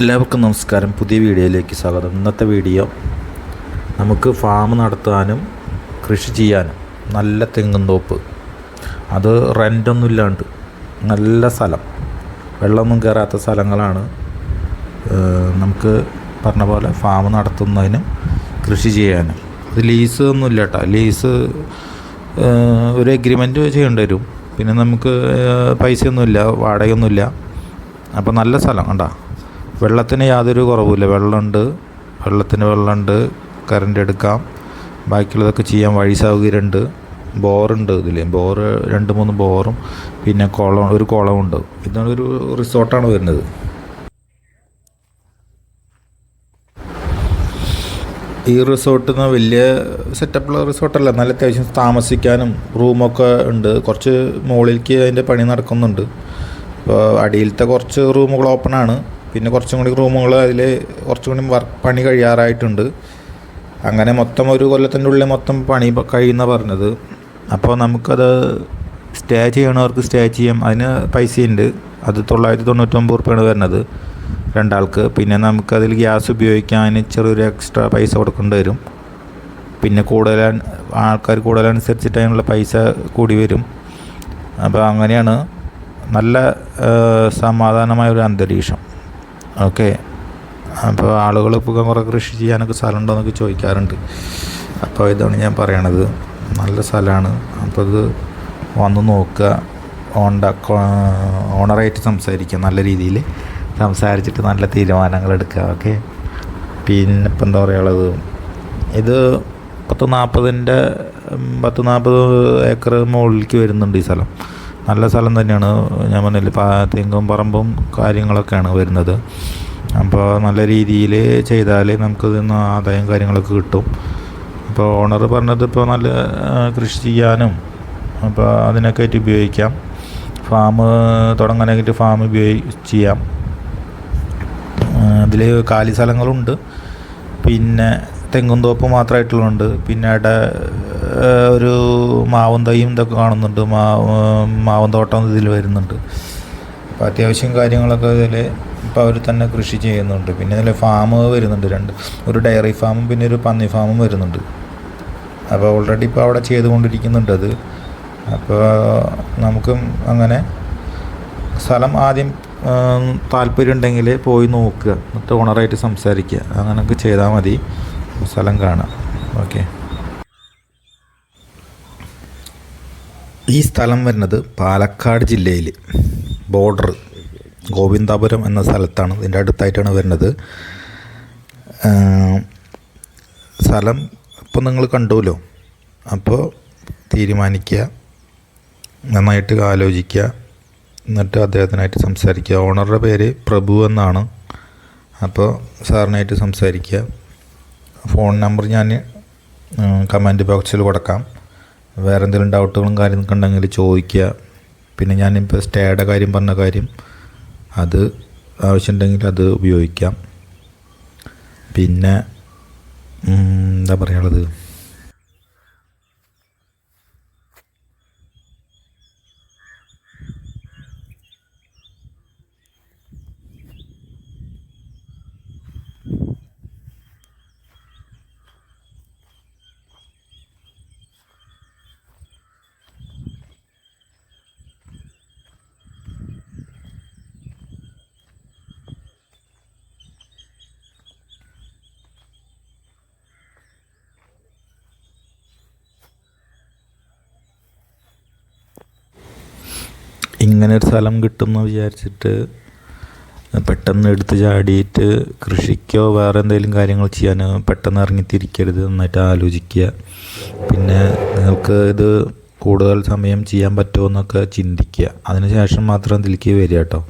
എല്ലാവർക്കും നമസ്കാരം. പുതിയ വീഡിയോയിലേക്ക് സ്വാഗതം. ഇന്നത്തെ വീഡിയോ നമുക്ക് ഫാം നടത്താനും കൃഷി ചെയ്യാനും നല്ല തെങ്ങും തോപ്പ്. അത് റെന്റൊന്നും ഇല്ലാണ്ട് നല്ല സ്ഥലം. വെള്ളമൊന്നും കയറാത്ത സ്ഥലങ്ങളാണ് നമുക്ക് പറഞ്ഞ പോലെ ഫാം നടത്തുന്നതിനും കൃഷി ചെയ്യാനും. അത് ലീസ് ഒന്നും ഇല്ല കേട്ടോ ലീസ് ഒരു എഗ്രിമെന്റ് ചെയ്യേണ്ടി വരും. പിന്നെ നമുക്ക് പൈസയൊന്നുമില്ല വാടകയൊന്നുമില്ല അപ്പോൾ നല്ല സ്ഥലം കണ്ടാ. വെള്ളത്തിന് യാതൊരു കുറവുമില്ല. വെള്ളമുണ്ട്. വെള്ളത്തിന് വെള്ളമുണ്ട്. കറണ്ട് എടുക്കാം. ബാക്കിയുള്ളതൊക്കെ ചെയ്യാൻ വഴി സൗകര്യമുണ്ട്. ബോറുണ്ട് ഇതിൽ ബോറ് രണ്ട് മൂന്ന് ബോറും പിന്നെ കുളം ഒരു കുളമുണ്ട് ഇതാണ് ഒരു റിസോർട്ടാണ് വരുന്നത്. ഈ റിസോർട്ട് എന്ന് വലിയ സെറ്റപ്പുള്ള റിസോർട്ടല്ല. നല്ല അത്യാവശ്യം താമസിക്കാനും റൂമൊക്കെ ഉണ്ട്. കുറച്ച് മുകളിലേക്ക് അതിന്റെ പണി നടക്കുന്നുണ്ട്. അപ്പോൾ അടിയിലത്തെ കുറച്ച് റൂമുകൾ ഓപ്പൺ ആണ്. പിന്നെ കുറച്ചും കൂടി റൂമുകൾ അതിൽ കുറച്ചും കൂടി വർക്ക് പണി കഴിയാറായിട്ടുണ്ട്. അങ്ങനെ മൊത്തം ഒരു കൊല്ലത്തിന്റെ ഉള്ളിൽ മൊത്തം പണി കഴിയുന്ന പറഞ്ഞത്. അപ്പോൾ നമുക്കത് സ്റ്റേ ചെയ്യണവർക്ക് സ്റ്റേ ചെയ്യാം. അതിന് പൈസയുണ്ട്. അത് തൊള്ളായിരത്തി തൊണ്ണൂറ്റൊമ്പത് റുപ്യാണ് വരുന്നത് രണ്ടാൾക്ക്. പിന്നെ നമുക്കതിൽ ഗ്യാസ് ഉപയോഗിക്കാൻ ചെറിയൊരു എക്സ്ട്രാ പൈസ കൊടുക്കേണ്ടി വരും. പിന്നെ കൂടുതൽ ആൾക്കാർ കൂടുതലനുസരിച്ചിട്ട് അതിനുള്ള പൈസ കൂടി വരും. അപ്പോൾ അങ്ങനെയാണ് നല്ല സമാധാനമായ ഒരു അന്തരീക്ഷം. ഓക്കെ. അപ്പോൾ ആളുകൾ ഇപ്പോൾ കുറേ കൃഷി ചെയ്യാനൊക്കെ സ്ഥലമുണ്ടോ എന്നൊക്കെ ചോദിക്കാറുണ്ട്. അപ്പോൾ ഇതാണ് ഞാൻ പറയണത്. നല്ല സ്ഥലമാണ് അപ്പോൾ ഇത് വന്ന് നോക്കുക. ഓണ്ട ഓണറായിട്ട് സംസാരിക്കുക. നല്ല രീതിയിൽ സംസാരിച്ചിട്ട് നല്ല തീരുമാനങ്ങൾ എടുക്കുക. ഓക്കെ. പിന്നെ ഇപ്പം എന്താ പറയുള്ളത് ഇത് പത്ത് നാൽപ്പതിന്റെ പത്ത് നാൽപ്പത് ഏക്കർ മുകളിലേക്ക് വരുന്നുണ്ട് ഈ സ്ഥലം. നല്ല സ്ഥലം തന്നെയാണ്. ഞാൻ പറഞ്ഞില്ല തെങ്ങും പറമ്പും കാര്യങ്ങളൊക്കെയാണ് വരുന്നത്. അപ്പോൾ നല്ല രീതിയിൽ ചെയ്താൽ നമുക്ക് ഇതിന്ന് ആദായം കാര്യങ്ങളൊക്കെ കിട്ടും. അപ്പോൾ ഓണർ പറഞ്ഞത് ഇപ്പോൾ നല്ല കൃഷി ചെയ്യാനും അപ്പോൾ അതിനൊക്കെ ആയിട്ട് ഉപയോഗിക്കാം. ഫാം തുടങ്ങാനായിട്ട് ഫാം ഉപയോഗി ചെയ്യാം. അതിൽ കാലി സ്ഥലങ്ങളുണ്ട് പിന്നെ തെങ്ങും തോപ്പ് മാത്രമായിട്ടുള്ളതുണ്ട് പിന്നെ അവിടെ ഒരു മാവും തൈയും ഇതൊക്കെ കാണുന്നുണ്ട്. മാവ് മാവും തോട്ടം ഇതിൽ വരുന്നുണ്ട്. അപ്പോൾ അത്യാവശ്യം കാര്യങ്ങളൊക്കെ ഇതിൽ ഇപ്പോൾ അവർ തന്നെ കൃഷി ചെയ്യുന്നുണ്ട്. പിന്നെ ഇതിൽ ഫാം വരുന്നുണ്ട് രണ്ട്. ഒരു ഡയറി ഫാമും പിന്നെ ഒരു പന്നി ഫാമും വരുന്നുണ്ട്. അപ്പോൾ ഓൾറെഡി ഇപ്പോൾ അവിടെ ചെയ്തുകൊണ്ടിരിക്കുന്നുണ്ട് അത്. അപ്പോൾ നമുക്കും അങ്ങനെ സ്ഥലം ആദ്യം താല്പര്യം ഉണ്ടെങ്കിൽ പോയി നോക്കുക. എന്നിട്ട് ഓണറായിട്ട് സംസാരിക്കുക. അങ്ങനെയൊക്കെ ചെയ്താൽ മതി. സ്ഥലം കാണാം. ഓക്കെ ഈ സ്ഥലം വരുന്നത് പാലക്കാട് ജില്ലയിൽ ബോർഡർ ഗോവിന്ദാപുരം എന്ന സ്ഥലത്താണ്. ഇതിന്റെ അടുത്തായിട്ടാണ് വരുന്നത്. സ്ഥലം ഇപ്പോൾ നിങ്ങൾ കണ്ടുവല്ലോ. അപ്പോൾ തീരുമാനിക്കുക നന്നായിട്ട് ആലോചിക്കുക എന്നിട്ട് അദ്ദേഹത്തിനായിട്ട് സംസാരിക്കുക ഓണറുടെ പേര് പ്രഭു എന്നാണ്. അപ്പോൾ സാറിനായിട്ട് സംസാരിക്കുക ഫോൺ നമ്പർ ഞാൻ കമന്റ് ബോക്സിൽ കൊടുക്കാം. വേറെ എന്തെങ്കിലും ഡൗട്ടുകളും കാര്യങ്ങളൊക്കെ ഉണ്ടെങ്കിൽ ചോദിക്കുക. പിന്നെ ഞാനിപ്പോൾ സ്റ്റേയുടെ കാര്യം പറഞ്ഞ കാര്യം അത് ആവശ്യമുണ്ടെങ്കിൽ അത് ഉപയോഗിക്കാം. പിന്നെ എന്താ പറയാനുള്ളത്? ഇങ്ങനെ ഒരു സ്ഥലം കിട്ടുമെന്ന് വിചാരിച്ചിട്ട് പെട്ടെന്ന് എടുത്ത് ചാടിയിട്ട് കൃഷിക്കോ വേറെ എന്തെങ്കിലും കാര്യങ്ങൾ ചെയ്യാനോ പെട്ടെന്ന് ഇറങ്ങിത്തിരിക്കരുത് നന്നായിട്ട് ആലോചിക്കുക. പിന്നെ നിങ്ങൾക്ക് ഇത് കൂടുതൽ സമയം ചെയ്യാൻ പറ്റുമോ എന്നൊക്കെ ചിന്തിക്കുക. അതിന് ശേഷം മാത്രം ഇതിലേക്ക് വരിക കേട്ടോ.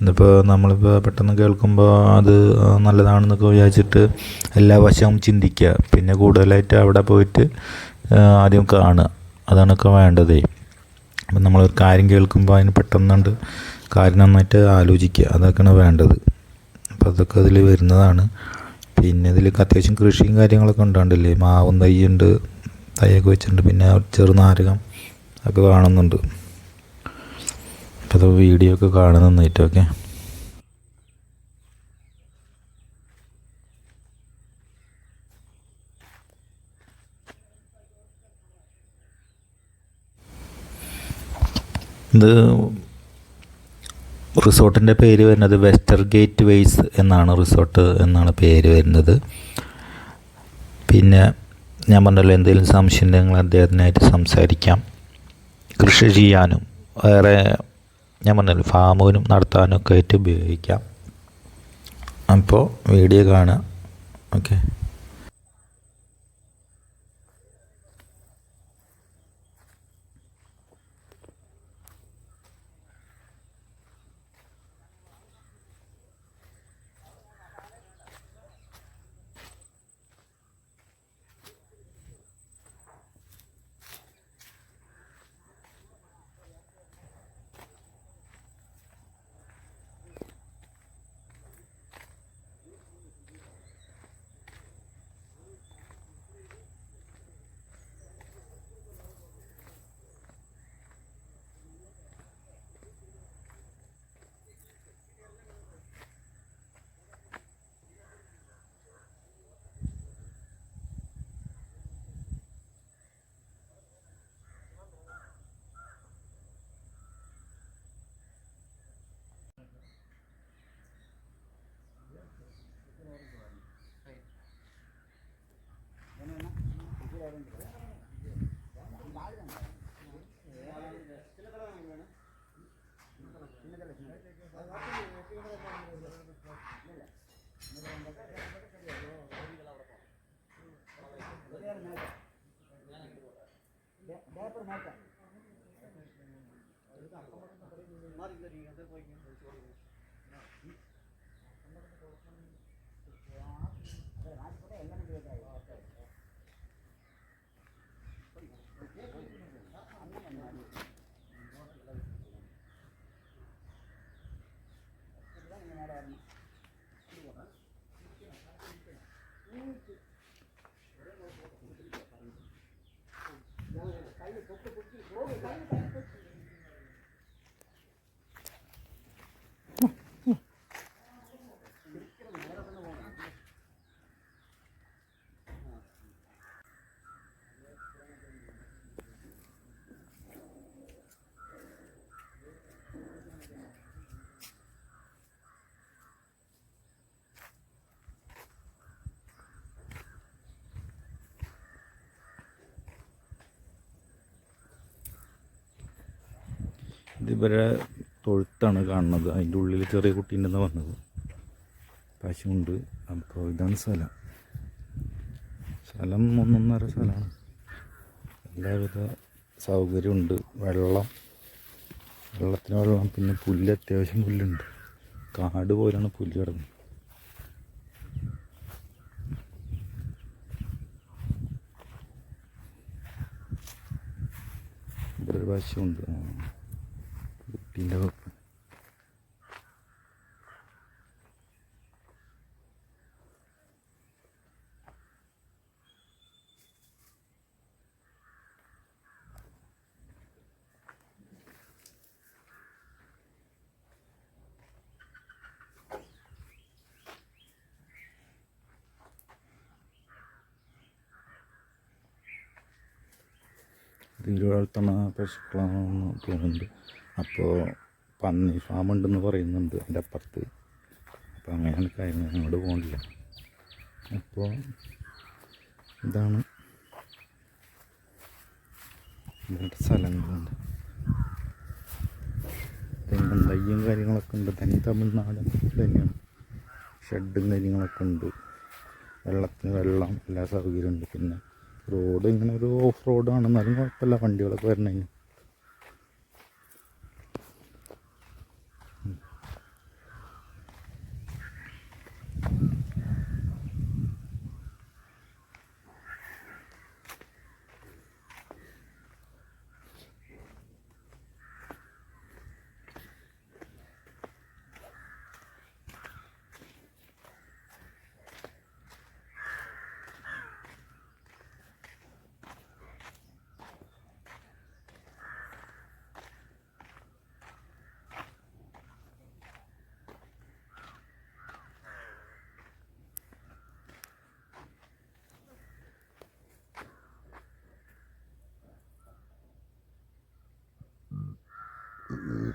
ഇന്നിപ്പോൾ നമ്മളിപ്പോൾ പെട്ടെന്ന് കേൾക്കുമ്പോൾ അത് നല്ലതാണെന്നൊക്കെ വിചാരിച്ചിട്ട് എല്ലാ വശവും ചിന്തിക്കുക. പിന്നെ കൂടുതലായിട്ട് അവിടെ പോയിട്ട് ആദ്യം കാണുക. അതാണൊക്കെ വേണ്ടതേ. അപ്പം നമ്മളൊരു കാര്യം കേൾക്കുമ്പോൾ അതിന് പെട്ടെന്നുണ്ട് കാര്യം നന്നായിട്ട് ആലോചിക്കുക. അതൊക്കെയാണ് വേണ്ടത്. അപ്പോൾ അതൊക്കെ അതിൽ വരുന്നതാണ്. പിന്നെ ഇതിൽ അത്യാവശ്യം കൃഷിയും കാര്യങ്ങളൊക്കെ ഉണ്ടാണ്ടില്ലേ മാവും തൈയുണ്ട്. തൈയൊക്കെ വെച്ചിട്ടുണ്ട്. പിന്നെ ചെറുനാരകം ഒക്കെ കാണുന്നുണ്ട്. അപ്പോൾ അത് വീഡിയോ ഒക്കെ കാണുന്ന നന്നായിട്ട് ഓക്കെ? ഇത് റിസോർട്ടിന്റെ പേര് വരുന്നത് വെസ്റ്റർ ഗേറ്റ് വേയ്സ് എന്നാണ് റിസോർട്ട് എന്നാണ് പേര് വരുന്നത്. പിന്നെ ഞാൻ പറഞ്ഞല്ലോ എന്തെങ്കിലും സംശയം നിങ്ങൾ അദ്ദേഹത്തിനായിട്ട് സംസാരിക്കാം. കൃഷി ചെയ്യാനും വേറെ ഞാൻ പറഞ്ഞല്ലോ ഫാമിനും നടത്താനും ഒക്കെ ആയിട്ട് ഉപയോഗിക്കാം. അപ്പോൾ വീഡിയോ കാണുക. Okay. ¿Qué es lo que ഇത് ഇവരെ തൊഴുത്താണ് കാണുന്നത്. അതിന്റെ ഉള്ളിൽ ചെറിയ കുട്ടീന്റെന്ന് വന്നത്. പശുണ്ട് അപ്പോൾ ഇതാണ് സ്ഥലം. സ്ഥലം ഒന്നൊന്നര സ്ഥലമാണ്. എല്ലാവിധ സൗകര്യമുണ്ട്. വെള്ളം വെള്ളത്തിന് വെള്ളം. പിന്നെ പുല്ല് അത്യാവശ്യം പുല്ലുണ്ട്. കാട് പോലെയാണ് പുല്ല് കിടക്കുന്നത് ഇവിടെ ഒരു പശുണ്ട്. കുട്ടീന്റെ വെപ്പ് ഇതിൽ വളർത്തുന്ന പശുക്കളാണെന്ന് തോന്നുന്നുണ്ട് അപ്പോൾ പന്നി ഫാം ഉണ്ടെന്ന് പറയുന്നുണ്ട് അതിന്റെ അപ്പുറത്ത്. അപ്പോൾ അങ്ങനെയാണ് കാര്യങ്ങൾ. അങ്ങോട്ട് പോകണില്ല അപ്പോൾ ഇതാണ് ഇവരുടെ സ്ഥലങ്ങളുണ്ട്. തെങ്ങും തയ്യും കാര്യങ്ങളൊക്കെ ഉണ്ട്. തനി തമിഴ്നാട് തന്നെയാണ്. ഷെഡും കാര്യങ്ങളൊക്കെ ഉണ്ട്. വെള്ളത്തിന് വെള്ളം എല്ലാ സൗകര്യമുണ്ട് പിന്നെ റോഡ് ഇങ്ങനെ ഒരു ഓഫ് റോഡാണ് എന്നാലും കുഴപ്പമില്ല. വണ്ടികളൊക്കെ വരണതിന് Mm-mm.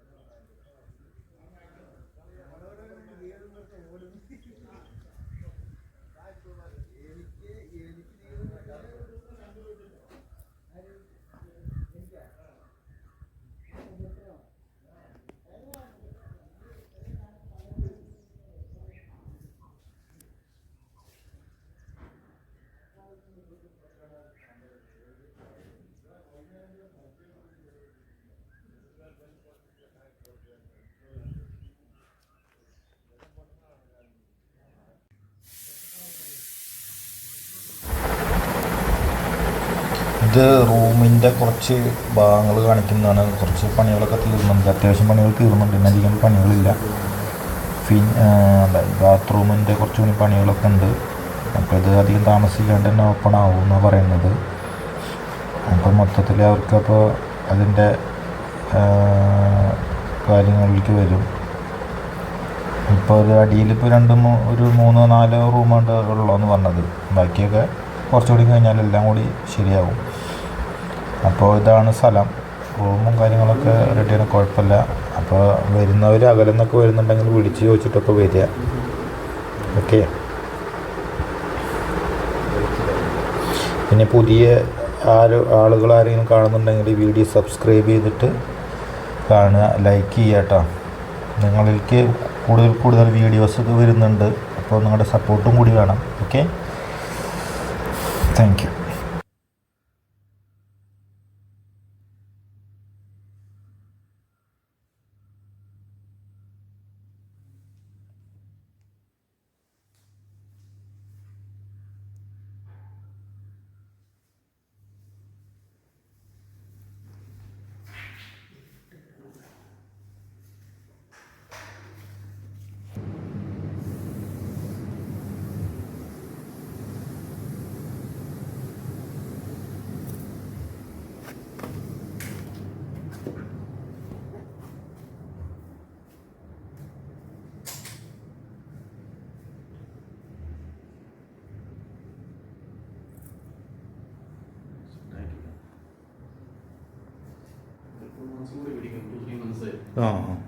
ഇത് റൂമിന്റെ കുറച്ച് ഭാഗങ്ങൾ കാണിക്കുന്നതാണ്. കുറച്ച് പണികളൊക്കെ തീർന്നുണ്ട്. അത്യാവശ്യം പണികൾ തീർന്നുണ്ട്. പിന്നെ അധികം പണികളില്ല. പിന്നെ ബാത്റൂമിന്റെ കുറച്ച് കൂടി പണികളൊക്കെ ഉണ്ട്. അപ്പോൾ ഇത് അധികം താമസിക്കാണ്ട് തന്നെ ഓപ്പൺ ആവും എന്നാണ് പറയുന്നത്. അപ്പോൾ മൊത്തത്തിൽ അവർക്കപ്പോൾ അതിന്റെ കാര്യങ്ങളിലേക്ക് വരും. ഇപ്പോൾ ഒരു അടിയിൽ ഇപ്പോൾ രണ്ട് ഒരു മൂന്നോ നാലോ റൂമുണ്ട് ഉള്ളതെന്ന് പറഞ്ഞത്. ബാക്കിയൊക്കെ കുറച്ചുകൂടി കഴിഞ്ഞാൽ എല്ലാം കൂടി ശരിയാവും. അപ്പോൾ ഇതാണ് സ്ഥലം. റൂമും കാര്യങ്ങളൊക്കെ റെഡിയാണ് കുഴപ്പമില്ല. അപ്പോൾ വരുന്നവർ അകലെന്നൊക്കെ വരുന്നുണ്ടെങ്കിൽ വിളിച്ച് ചോദിച്ചിട്ടൊക്കെ വരിക. ഓക്കെ പിന്നെ പുതിയ ആര് ആളുകൾ ആരെങ്കിലും കാണുന്നുണ്ടെങ്കിൽ വീഡിയോ സബ്സ്ക്രൈബ് ചെയ്തിട്ട് കാണുക. ലൈക്ക് ചെയ്യുക കേട്ടോ. നിങ്ങളിലേക്ക് കൂടുതൽ കൂടുതൽ വീഡിയോസ് ഒക്കെ വരുന്നുണ്ട്. അപ്പോൾ നിങ്ങളുടെ സപ്പോർട്ടും കൂടി വേണം. Okay thank you 어. 어.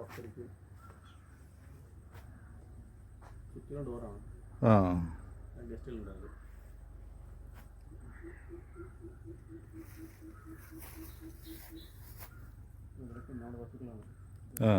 പത്തരയ്ക്ക് ചുറ്റിലും ഡോറാണ്. ആ. ഗസ്റ്റിലുണ്ടായത് ഇവരൊക്കെ നാല് വസ്തുക്കളാണ് ആ.